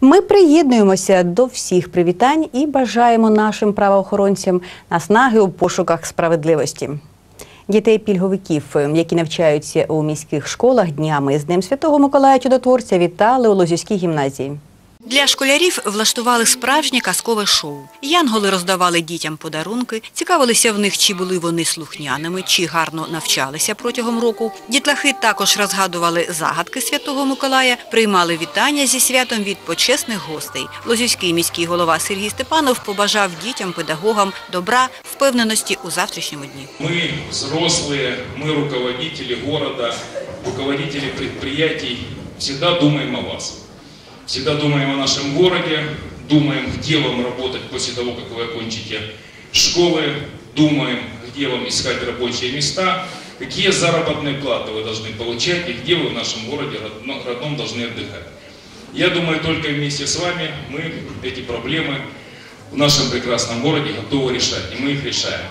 Ми приєднуємося до всіх привітань і бажаємо нашим правоохоронцям наснаги у пошуках справедливості. Дітей пільговиків, які навчаються у міських школах днями з Днем Святого Миколая Чудотворця, вітали у Лозівській гімназії. Для школярів влаштували справжнє казкове шоу. Янголи роздавали дітям подарунки, цікавилися в них, чи були вони слухняними, чи гарно навчалися протягом року. Дітлахи також розгадували загадки Святого Миколая, приймали вітання зі святом від почесних гостей. Лозівський міський голова Сергій Степанов побажав дітям, педагогам добра, впевненості у завтрашньому дні. Мы взрослые, мы руководители города, руководители предприятий, всегда думаем о вас. Всегда думаем о нашем городе, думаем, где вам работать после того, как вы окончите школы, думаем, где вам искать рабочие места, какие заработные платы вы должны получать и где вы в нашем городе родно- родном должны отдыхать. Я думаю, только вместе с вами мы эти проблемы в нашем прекрасном городе готовы решать, и мы их решаем.